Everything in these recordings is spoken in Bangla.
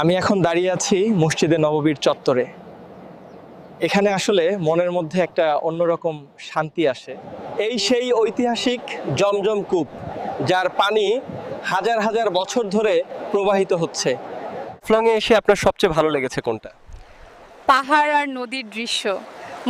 আমি এখন দাঁড়িয়ে আছি মসজিদে নববীর চত্বরে। এখানে আসলে মনের মধ্যে একটা অন্যরকম শান্তি আসে। এই সেই ঐতিহাসিক জমজম কূপ যার পানি হাজার হাজার বছর ধরে প্রবাহিত হচ্ছে। ফ্লংয়ে এসে আপনার সবচেয়ে ভালো লেগেছে কোনটা? পাহাড় আর নদীর দৃশ্য।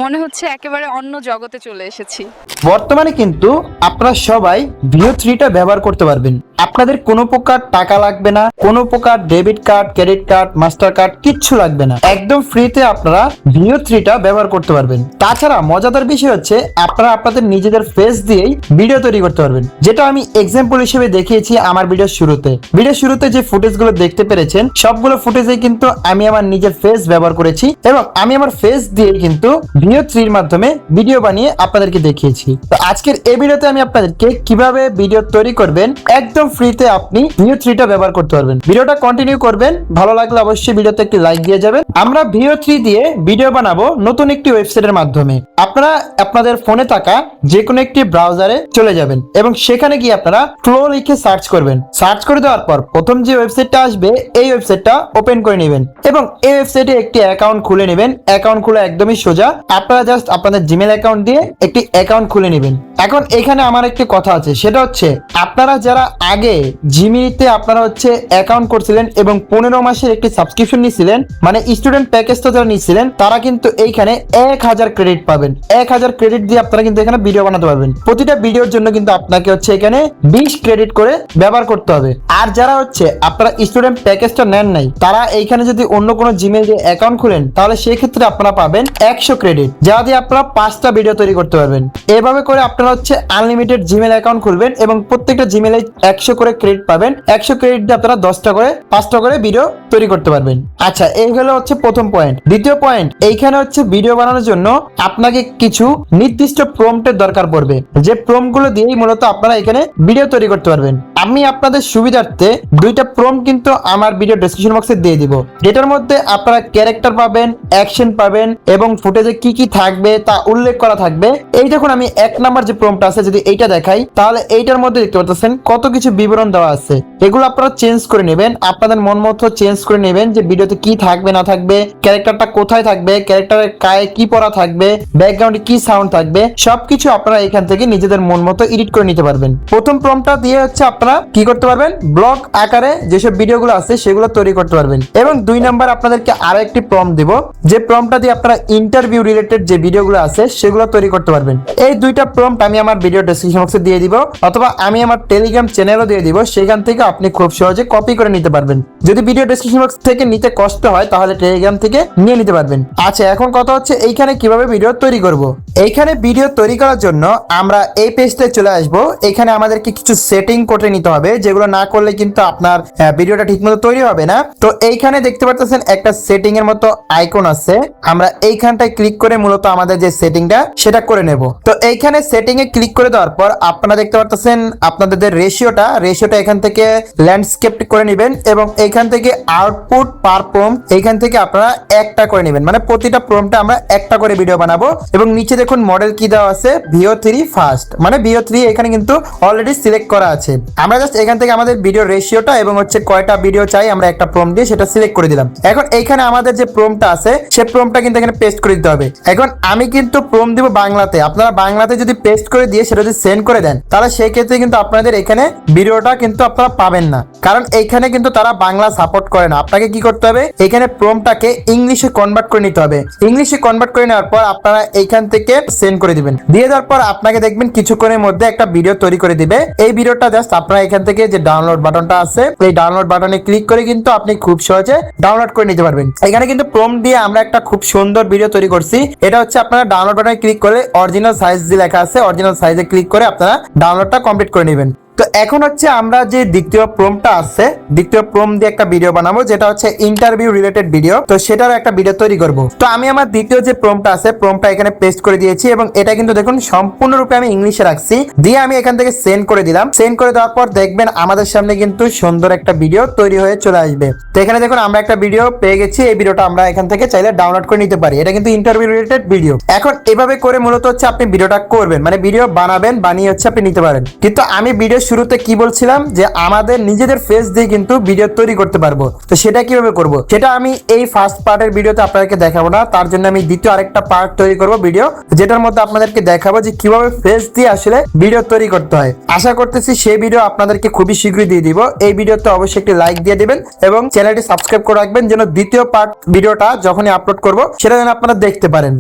মনে হচ্ছে একেবারে অন্য জগতে চলে এসেছি। বর্তমানে কিন্তু আপনারা সবাই ভিও থ্রিটা ব্যবহার করতে পারবেন। আপনাদের কোনো প্রকার টাকা লাগবে না, কোনো প্রকার debit card credit card master card কিচ্ছু লাগবে না। একদম ফ্রিতে আপনারা ভিও থ্রিটা ব্যবহার করতে পারবেন। তাছাড়া মজাদার বিষয় হচ্ছে, আপনারা আপনাদের নিজেদের ফেস দিয়েই ভিডিও তৈরি করতে পারবেন। যেটা আমি এক্সাম্পল হিসেবে দেখিয়েছি আমার ভিডিওর শুরুতে। ভিডিও শুরুতে যে ফুটেজগুলো দেখতে পেরেছেন, সবগুলো ফুটেজে কিন্তু আমি আমার নিজের ফেস ব্যবহার করেছি এবং আমি আমার ফেস দিয়ে কিন্তু ভিও থ্রির মাধ্যমে ভিডিও বানিয়ে আপনাদেরকে দেখিয়েছি। তো আজকের এই ভিডিওতে আমি আপনাদেরকে কীভাবে ভিডিও তৈরি করবেন, একদম ফ্রিতে আপনি ভিও থ্রিটা ব্যবহার করতে পারবেন। ভিডিওটা কন্টিনিউ করবেন। ভালো লাগলে অবশ্যই ভিডিওতে একটি লাইক দিয়ে যাবেন। আমরা ভিও থ্রি দিয়ে ভিডিও বানাবো নতুন একটি ওয়েবসাইটের মাধ্যমে। আপনারা আপনাদের ফোনে থাকা যে কোনো একটি ব্রাউজারে চলে যাবেন এবং সেখানে গিয়ে আপনারা ফ্লো লিখে সার্চ করবেন। সার্চ করে দেওয়ার পর প্রথম যে ওয়েবসাইটটা আসবে, এই ওয়েবসাইটটা ওপেন করে নেবেন এবং এই ওয়েবসাইটে একটি অ্যাকাউন্ট খুলে নেবেন। অ্যাকাউন্ট খোলা একদমই সোজা। আপনারা জাস্ট আপনাদের জিমেল অ্যাকাউন্ট দিয়ে একটি অ্যাকাউন্ট খুলে নেবেন। এখন এখানে আমার একটি কথা আছে, সেটা হচ্ছে আপনারা যারা আগে জিমিতে আপনারা হচ্ছে অ্যাকাউন্ট করছিলেন এবং পনেরো মাসের একটি সাবস্ক্রিপশন নিয়েছিলেন মানে স্টুডেন্ট প্যাকেজটা যারা নিয়েছিলেন তারা কিন্তু এইখানে এক হাজার ক্রেডিট পাবেন। এক হাজার ক্রেডিট দিয়ে আপনারা কিন্তু এখানে ভিডিও বানাতে পারবেন। প্রতিটা ভিডিওর জন্য কিন্তু আপনাকে হচ্ছে এখানে বিশ ক্রেডিট করে ব্যবহার করতে হবে। আর যারা হচ্ছে আপনারা স্টুডেন্ট প্যাকেজটা নেন নাই, তারা এইখানে যদি অন্য কোনো জিমেল দিয়ে অ্যাকাউন্ট খুলেন, তাহলে সেই ক্ষেত্রে আপনারা পাবেন একশো ক্রেডিট যা দিয়ে আপনারা পাঁচটা ভিডিও তৈরি করতে পারবেন। এভাবে করে আপনারা হচ্ছে আনলিমিটেড জিমেল অ্যাকাউন্ট খুলবেন এবং প্রত্যেকটা জিমেলে একশো করে ক্রেডিট পাবেন। একশো ক্রেডিট দিয়ে আপনারা দশটা করে, পাঁচটা করে ভিডিও তৈরি করতে পারবেন। আচ্ছা এই হলো হচ্ছে প্রথম পয়েন্ট দ্বিতীয় পয়েন্ট এইখানে হচ্ছে ভিডিও বানানোর জন্য আপনাকে কিছু নির্দিষ্ট প্রম্পটের দরকার পড়বে। যে প্রম্পটগুলো দিয়েই মূলত আপনারা এখানে ভিডিও তৈরি করতে পারবেন। আমি আপনাদের সুবিধার্থে দুইটা প্রম কিন্তু আমার ভিডিও ডেসক্রিপশন বক্সে দিয়ে দিব। যেটার মধ্যে আপনারা ক্যারেক্টার পাবেন অ্যাকশন পাবেন এবং ফুটেজে কি কি থাকবে তা উল্লেখ করা থাকবে। এই দেখুন আমি এক নাম্বার যে প্রমটা আছে, যদি এইটা দেখাই, তাহলে এইটার মধ্যে দেখতে পাচ্ছেন কত কিছু বিবরণ দেওয়া আছে। এগুলো আপনারা চেঞ্জ করে নেবেন, আপনাদের মন মতো চেঞ্জ করে নেবেন যে ভিডিওতে কি থাকবে, না থাকবে ক্যারেক্টারটা কোথায় থাকবে ক্যারেক্টারের কায়ে কি পড়া থাকবে ব্যাকগ্রাউন্ডে কি সাউন্ড থাকবে, সবকিছু আপনারা এখান থেকে নিজেদের মন মতো এডিট করে নিতে পারবেন। প্রথম প্রমটা দিয়ে হচ্ছে আপনারা কি করতে পারবেন? ব্লগ আকারে যেসব ভিডিওগুলো আছে সেগুলো তৈরি করতে পারবেন। এবং দুই নাম্বার আপনাদেরকে আরও একটি প্রম দিব। যে প্রমটা দিয়ে আপনারা ইন্টারভিউ রিলেটেড যে ভিডিওগুলো আছে সেগুলো তৈরি করতে পারবেন। এই দুইটা প্রম্পট আমি আমার ভিডিও ডেসক্রিপশন বক্সে দিয়ে দিব অথবা আমি আমার টেলিগ্রাম চ্যানেলও দিয়ে দিব। সেখান থেকে আপনি খুব সহজে কপি করে নিতে পারবেন। যদি ভিডিও ডেসক্রিপশন বক্স থেকে নিতে কষ্ট হয়, তাহলে টেলিগ্রাম থেকে নিয়ে নিতে পারবেন। আচ্ছা এখন কথা হচ্ছে এইখানে কীভাবে ভিডিও তৈরি করব? এইখানে ভিডিও তৈরি করার জন্য আমরা এই পেজটায় চলে আসব। এখানে আমাদেরকে কিছু সেটিং করে নিতে হবে, যেগুলো না করলে কিন্তু আপনার ভিডিওটা ঠিকমতো তৈরি হবে না। তো এইখানে দেখতে পাচ্ছেন একটা সেটিং এর মতো আইকন আছে। আমরা এইখানটায় ক্লিক করে মূলত আমাদের যে সেটিংটা সেটা করে নেব। তো এইখানে সেটিং এ ক্লিক করে দেওয়ার পর আপনারা দেখতে পাচ্ছেন আপনাদের যে রেশিওটা রেশিওটা এখান থেকে ল্যান্ডস্কেপ করে নেবেন এবং এইখান থেকে আউটপুট পার প্রম এইখান থেকে আপনারা একটা করে নেবেন। মানে প্রতিটা প্রমটা আমরা একটা করে ভিডিও বানাবো। এবং নিচে দেখুন মডেল কি দেওয়া আছে? ভিও থ্রি ফার্স্ট মানে ভিও থ্রি এখানে কিন্তু অলরেডি সিলেক্ট করা আছে। আমরা জাস্ট এখান থেকে আমাদের ভিডিও রেশিওটা এবং হচ্ছে কয়টা ভিডিও চাই আমরা একটা প্রম দিয়ে সেটা সিলেক্ট করে দিলাম। এখন এইখানে আমাদের যে প্রমটা আছে, সে প্রমটা কিন্তু এখানে পেস্ট করে দিতে হবে। এখন আমি কিন্তু প্রম দিব বাংলাতে। আপনারা বাংলাতে যদি পেস্ট করে দিয়ে সেটা যদি সেন্ড করে দেন, তাহলে সেই ক্ষেত্রে কিন্তু আপনাদের এখানে ভিডিওটা কিন্তু আপনারা পাবেন না। কারণ এইখানে কিন্তু তারা বাংলা সাপোর্ট করে না। আপনাকে কি করতে হবে? এখানে প্রমটাকে ইংলিশে কনভার্ট করে নিতে হবে। ইংলিশে কনভার্ট করে নেওয়ার পর আপনারা এইখান থেকে সেন্ড করে দিবেন। দিয়ে দেওয়ার পর আপনাকে দেখবেন কিছুক্ষণের মধ্যে একটা ভিডিও তৈরি করে দিবে। এই ভিডিওটা জাস্ট আপনারা এখান থেকে যে ডাউনলোড বাটনটা আছে, এই ডাউনলোড বাটনে ক্লিক করে কিন্তু আপনি খুব সহজে ডাউনলোড করে নিতে পারবেন। এখানে কিন্তু প্রম দিয়ে আমরা একটা খুব সুন্দর ভিডিও তৈরি করছি। এটা হচ্ছে আপনারা ডাউনলোড বাটনে ক্লিক করে অরিজিনাল সাইজ যে লেখা আছে অরিজিনাল সাইজে ক্লিক করে আপনারা ডাউনলোডটা কমপ্লিট করে নেবেন। তো এখন হচ্ছে আমরা যে দ্বিতীয় প্রমটা আছে, দ্বিতীয় প্রম দিয়ে একটা ভিডিও বানাবো, যেটা হচ্ছে ইন্টারভিউ রিলেটেড ভিডিও তো সেটারও একটা ভিডিও তৈরি করব। তো আমি আমার দ্বিতীয় যে প্রমটা আছে প্রমটা এখানে পেস্ট করে দিয়েছি এবং এটা কিন্তু দেখুন সম্পূর্ণরূপে আমি ইংলিশে রাখছি। দিয়ে আমি এখান থেকে সেন্ড করে দিলাম। সেন্ড করে দেওয়ার পর দেখবেন আমাদের সামনে কিন্তু সুন্দর একটা ভিডিও তৈরি হয়ে চলে আসবে। তো এখানে দেখুন আমরা একটা ভিডিও পেয়ে গেছি। এই ভিডিওটা আমরা এখান থেকে চাইলে ডাউনলোড করে নিতে পারি। এটা কিন্তু ইন্টারভিউ রিলেটেড ভিডিও এখন এভাবে করে মূলত হচ্ছে আপনি ভিডিওটা করবেন। মানে ভিডিও বানাবেন, বানিয়ে হচ্ছে আপনি নিতে পারেন। কিন্তু আমি ভিডিও শুরুতে কি বলছিলাম? যে আমাদের নিজেদের ফেস দিয়ে কিন্তু ভিডিও তৈরি করতে পারব। তো সেটা কীভাবে করব? সেটা আমি এই ফার্স্ট পার্টের ভিডিওতে আপনাদেরকে দেখাবো না। তার জন্য আমি দ্বিতীয় আরেকটা পার্ট তৈরি করব ভিডিও যেটার মধ্যে আপনাদেরকে দেখাবো যে কীভাবে ফেস দিয়ে আসলে ভিডিও তৈরি করতে হয়। আশা করতেছি সেই ভিডিও আপনাদেরকে খুবই শীঘ্রই দিয়ে দিব। এই ভিডিওতে অবশ্যই একটি লাইক দিয়ে দিবেন এবং চ্যানেলটি সাবস্ক্রাইব করে রাখবেন যেন দ্বিতীয় পার্ট ভিডিওটা যখনই আপলোড করব, সেটা যেন আপনারা দেখতে পারেন।